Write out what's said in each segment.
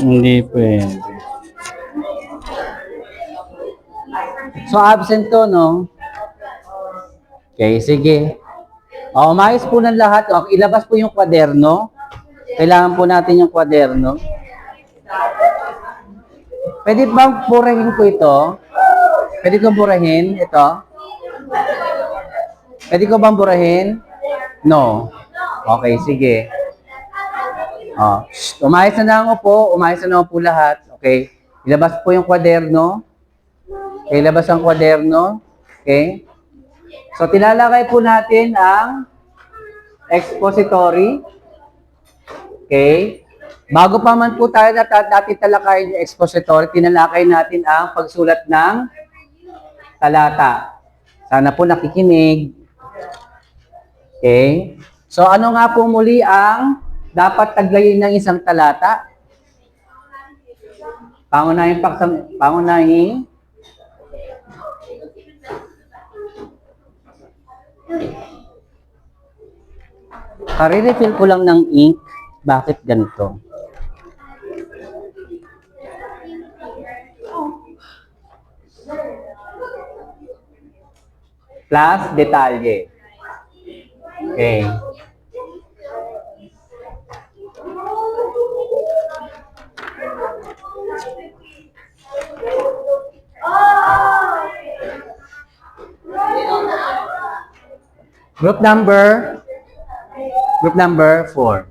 Hindi pwede. So, absent to, no? Okay, sige. O, umayos po ng lahat. O, ilabas po yung kwaderno. Kailangan po natin yung kwaderno. Pwede bang burahin ko ito? Pwede ko burahin ito? Pwede ko bang burahin? No. Okay, sige. Oh, shh, umayos na lang po. Umayos na lang po lahat. Okay. Ilabas po yung kwaderno. Okay, ilabas ang kwaderno. Okay. So, tinalakay po natin ang expository. Okay. Bago pa man po tayo nat natin talakayin yung expository, tinalakay natin ang pagsulat ng talata. Sana po nakikinig. Okay. So, ano nga po muli ang dapat taglayin ng isang talata? Pangunahing paksang, pangunahing Kare-refill ko lang ng ink. Bakit ganito? Plus detalye. Okay. Group number Group number 4.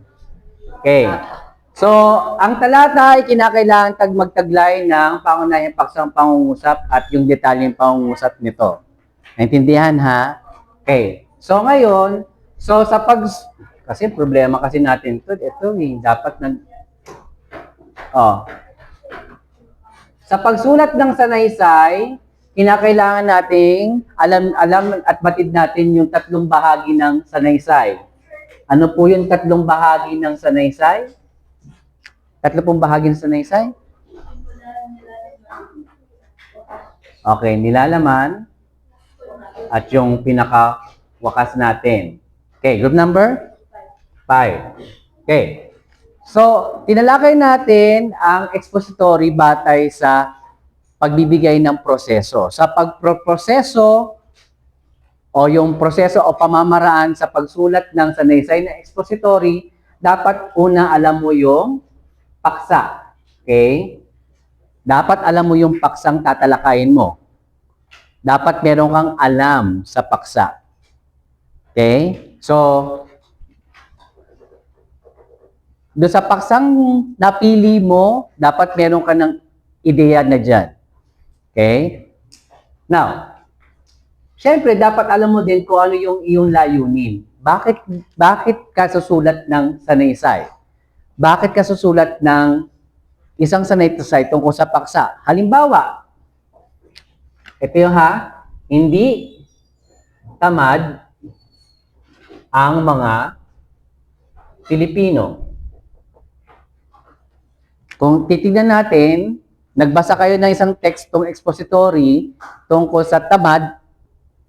Okay. So, ang talata ay kinakailangan tag magtaglay ng pangunahing paksang pangungusap at yung detalyeng pangungusap nito. Naintindihan ha? Okay. So, ngayon, so sa pag... Kasi problema kasi natin to, ito eh, dapat nag... Oh. Sa pagsulat ng sanaysay, kinakailangan nating alam alam at batid natin yung tatlong bahagi ng sanaysay. Ano po yung tatlong bahagi ng sanaysay? Tatlo pong bahagi ng sanaysay? Okay, nilalaman at yung pinaka-wakas natin. Okay, group number? Five. Okay. So, tinalakay natin ang expository batay sa pagbibigay ng proseso. Sa pagproproseso, o yung proseso o pamamaraan sa pagsulat ng sanaysay na expository, dapat una alam mo yung paksa. Okay? Dapat alam mo yung paksang tatalakayin mo. Dapat meron kang alam sa paksa. Okay? So, do sa paksang napili mo, dapat meron ka ng ideya na dyan. Okay? Now, Siyempre, dapat alam mo din kung ano yung iyong layunin. Bakit, bakit ka susulat ng sanaysay? Bakit ka susulat ng isang sanaysay tungkol sa paksa? Halimbawa, ito yung ha, hindi tamad ang mga Pilipino. Kung titignan natin, nagbasa kayo ng isang tekstong expository tungkol sa tamad,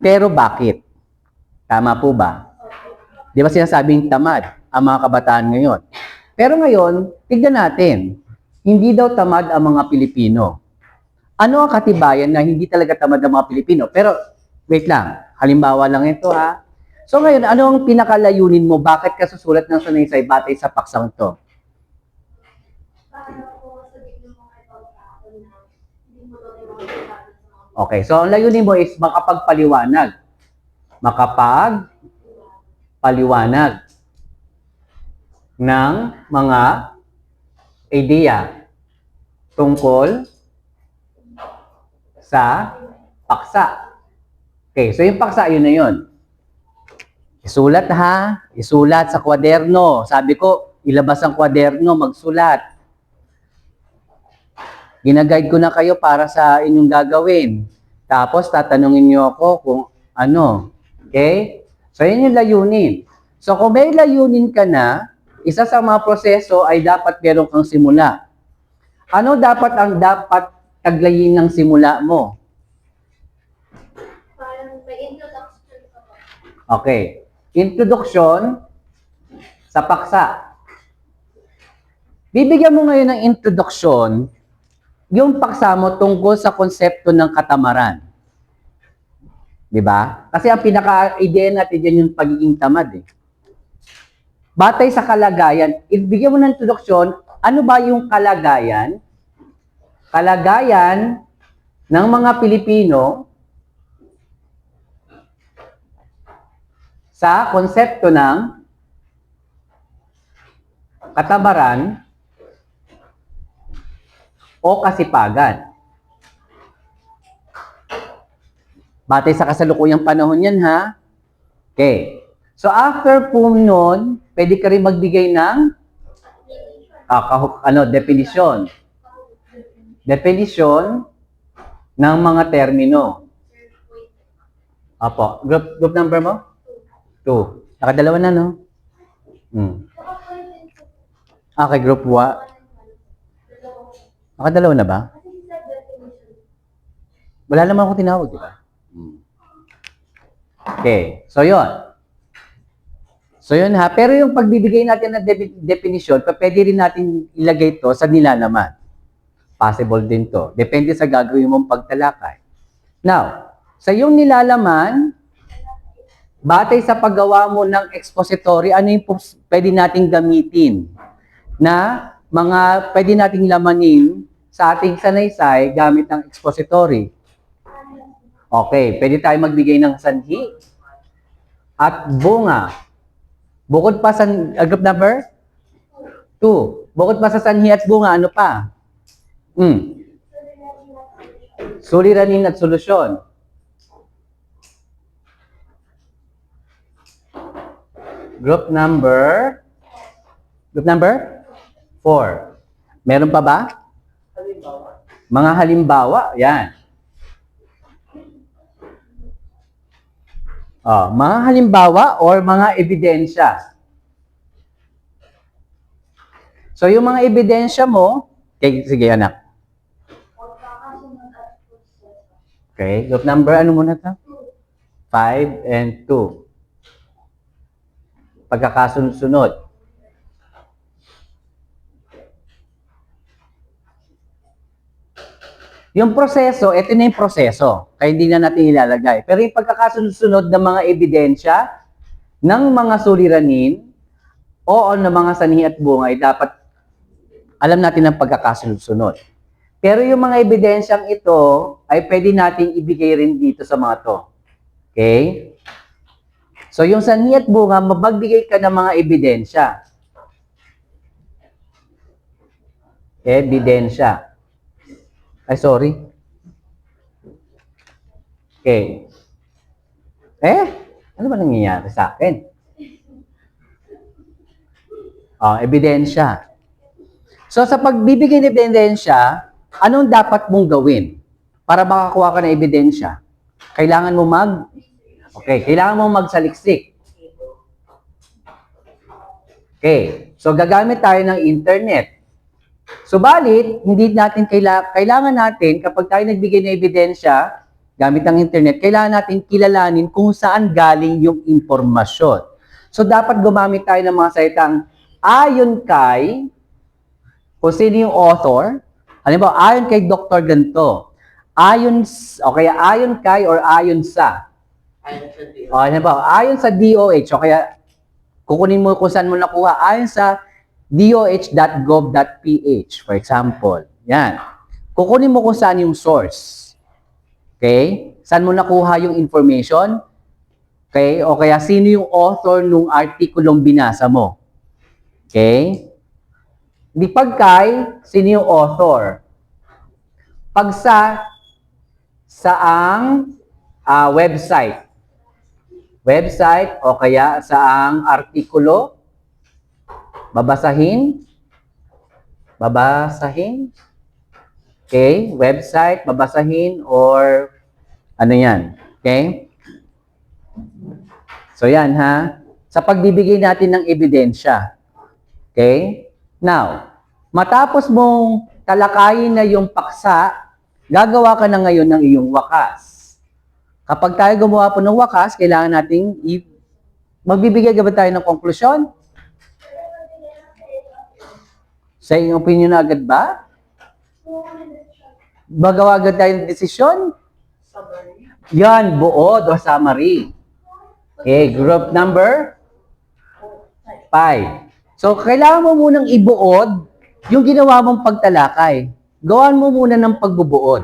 pero bakit? Tama po ba? Di ba sinasabing tamad ang mga kabataan ngayon? Pero ngayon, tignan natin. Hindi daw tamad ang mga Pilipino. Ano ang katibayan na hindi talaga tamad ang mga Pilipino? Pero, wait lang. Halimbawa lang ito ha. So ngayon, ano ang pinakalayunin mo? Bakit ka susulat ng sanaysay batay sa paksang to? Okay, so ang layunin mo is makapagpaliwanag. Makapagpaliwanag ng mga ideya tungkol sa paksa. Okay, so yung paksa, yun na yun. Isulat ha, isulat sa kwaderno. Sabi ko, ilabas ang kwaderno, magsulat. Ginaguide ko na kayo para sa inyong gagawin. Tapos tatanungin niyo ako kung ano. Okay? So, yun yung layunin. So, kung may layunin ka na, isa sa mga proseso ay dapat meron kang simula. Ano dapat ang dapat taglayin ng simula mo? Parang may introduction. Okay. Introduction sa paksa. Bibigyan mo ngayon ng introduction yung paksa mo tungkol sa konsepto ng katamaran. Di ba? Kasi ang pinaka-idea natin dyan yung pagiging tamad eh. Batay sa kalagayan, ibigyan mo ng introduction, ano ba yung kalagayan? Kalagayan ng mga Pilipino sa konsepto ng katamaran o kasipagan. Batay sa kasalukuyang panahon yan, ha? Okay. So, after po nun, pwede ka rin magbigay ng ah, ano, definition. Definition ng mga termino. Apo. Group, group number mo? Two. Nakadalawa na, no? Hmm. Okay, group 1. Nakadalawa na ba? Wala naman akong tinawag, di ba? Okay. So, yun. So, yun ha. Pero yung pagbibigay natin ng de- definition, pwede rin natin ilagay to sa nilalaman. Possible din to. Depende sa gagawin mong pagtalakay. Now, sa yung nilalaman, batay sa paggawa mo ng expository, ano yung pwede nating gamitin na mga pwede nating lamanin sa ating sanaysay gamit ng expository. Okay, pwede tayo magbigay ng sanhi at bunga. Bukod pa sa uh, group number 2. Bukod pa sa sanhi at bunga, ano pa? Hmm. Suliranin at solusyon. Group number Group number 4. Meron pa ba? Mga halimbawa, yan. Oh, mga halimbawa or mga ebidensya. So, yung mga ebidensya mo, okay, sige anak. Okay, group number, ano muna to? 5 and 2. Pagkakasunod-sunod. Yung proseso, ito na yung proseso. Kaya hindi na natin ilalagay. Pero yung pagkakasunod-sunod ng mga ebidensya ng mga suliranin o ng mga sanhi at bunga ay dapat alam natin ang pagkakasunod-sunod. Pero yung mga ebidensyang ito ay pwede nating ibigay rin dito sa mga to. Okay? So yung sanhi at bunga, magbigay ka ng mga ebidensya. Ebidensya. Ay, sorry. Okay. Eh, ano ba nangyayari sa akin? Oh, ebidensya. So, sa pagbibigay ng ebidensya, anong dapat mong gawin para makakuha ka ng ebidensya? Kailangan mo mag... Okay, kailangan mo magsaliksik. Okay, so gagamit tayo ng internet. Subalit, hindi natin kaila- kailangan natin, kapag tayo nagbigay ng ebidensya, gamit ang internet, kailangan natin kilalanin kung saan galing yung impormasyon. So, dapat gumamit tayo ng mga salitang ayon kay, kung sino yung author, halimbawa, ayon kay Dr. Ganto, ayon, o kaya ayon kay or ayon sa, o halimbawa, ayon sa DOH, o kaya kukunin mo kung saan mo nakuha, ayon sa doh.gov.ph, for example. Yan. Kukunin mo kung saan yung source. Okay? Saan mo nakuha yung information? Okay? O kaya sino yung author nung artikulong binasa mo? Okay? Di pagkay, sino yung author? Pag sa saang ah, website. Website o kaya saang artikulo babasahin, babasahin, okay, website, babasahin, or ano yan, okay? So yan ha, sa pagbibigay natin ng ebidensya, okay? Now, matapos mong talakayin na yung paksa, gagawa ka na ngayon ng iyong wakas. Kapag tayo gumawa po ng wakas, kailangan nating magbibigay ka tayo ng konklusyon? Sa iyong opinion na agad ba? Magawa agad tayo ng desisyon? Yan, buod o summary. Okay, group number? Five. So, kailangan mo munang ibuod yung ginawa mong pagtalakay. Gawan mo muna ng pagbubuod.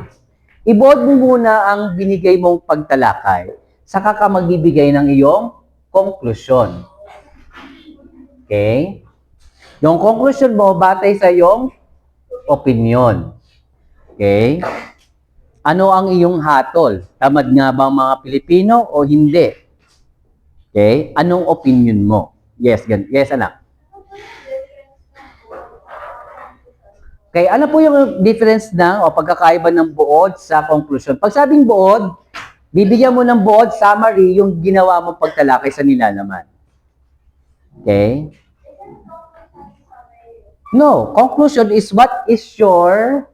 Ibuod mo muna ang binigay mong pagtalakay. Saka ka magbibigay ng iyong konklusyon. Okay? Yung conclusion mo, batay sa iyong opinion. Okay? Ano ang iyong hatol? Tamad nga ba mga Pilipino o hindi? Okay? Anong opinion mo? Yes, gan yes anak. Okay, ano po yung difference ng o pagkakaiba ng buod sa conclusion? Pag sabing buod, bibigyan mo ng buod summary yung ginawa mo pagtalakay sa nilalaman. Okay? No, conclusion is what is your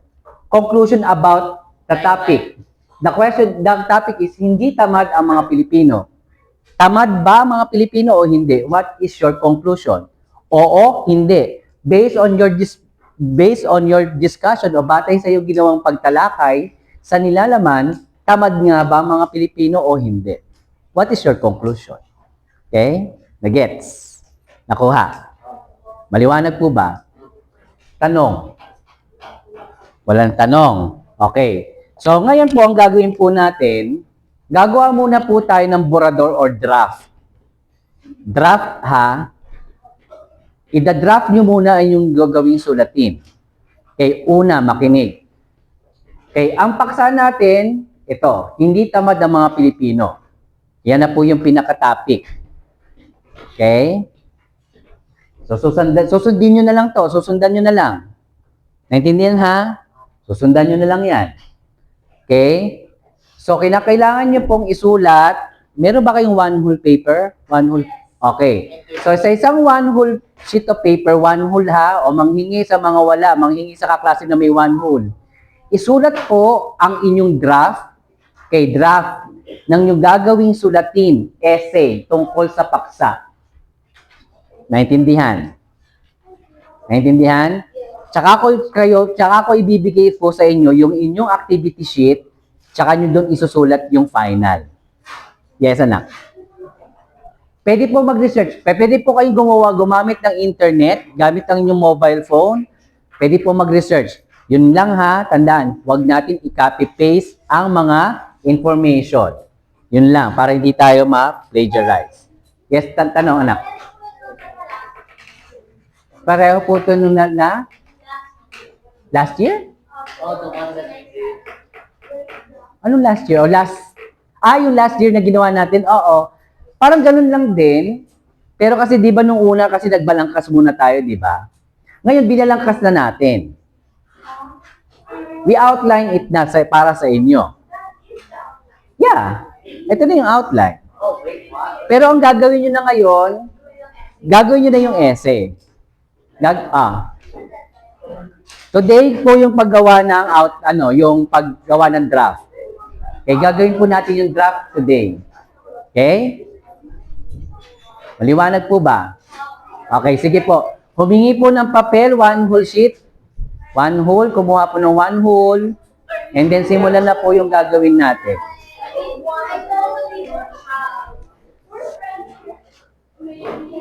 conclusion about the topic. The question, the topic is hindi tamad ang mga Pilipino. Tamad ba mga Pilipino o hindi? What is your conclusion? Oo, hindi. Based on your dis- based on your discussion o batay sa iyong ginawang pagtalakay sa nilalaman, tamad nga ba mga Pilipino o hindi? What is your conclusion? Okay? Nagets? Nakuha? Maliwanag po ba? Tanong. Walang tanong. Okay. So, ngayon po, ang gagawin po natin, gagawa muna po tayo ng borrador or draft. Draft, ha? Ida-draft nyo muna ang yung gagawing sulatin. Okay, una, makinig. Okay, ang paksa natin, ito, hindi tamad ang mga Pilipino. Yan na po yung pinaka-topic. Okay? So, susundan, susundin nyo na lang to. Susundan nyo na lang. Naintindihan ha? Susundan nyo na lang yan. Okay? So, kinakailangan nyo pong isulat. Meron ba kayong one whole paper? One whole? Okay. So, sa isang one whole sheet of paper, one whole ha, o manghingi sa mga wala, manghingi sa kaklase na may one whole. Isulat po ang inyong draft, kay draft, ng yung gagawing sulatin, essay, tungkol sa paksa. Naintindihan? Naintindihan? Tsaka ko kayo, tsaka ko ibibigay po sa inyo yung inyong activity sheet, tsaka nyo doon isusulat yung final. Yes, anak. Pwede po mag-research. Pwede po kayong gumawa, gumamit ng internet, gamit ang inyong mobile phone. Pwede po mag-research. Yun lang ha, tandaan, huwag natin i-copy-paste ang mga information. Yun lang, para hindi tayo ma-plagiarize. Yes, tan tanong anak. Pareho po ito nung na, na last year? Anong last year? O last, ah, yung last year na ginawa natin, oo. Parang ganun lang din. Pero kasi di ba nung una kasi nagbalangkas muna tayo, di ba? Ngayon, binalangkas na natin. We outline it na sa, para sa inyo. Yeah. Ito na yung outline. Pero ang gagawin nyo na ngayon, gagawin nyo na yung essay. Nag ah. Today po yung paggawa ng out ano, yung paggawa ng draft. Okay, gagawin po natin yung draft today. Okay? Maliwanag po ba? Okay, sige po. Humingi po ng papel, one whole sheet. One whole, kumuha po ng one whole. And then simulan na po yung gagawin natin. Why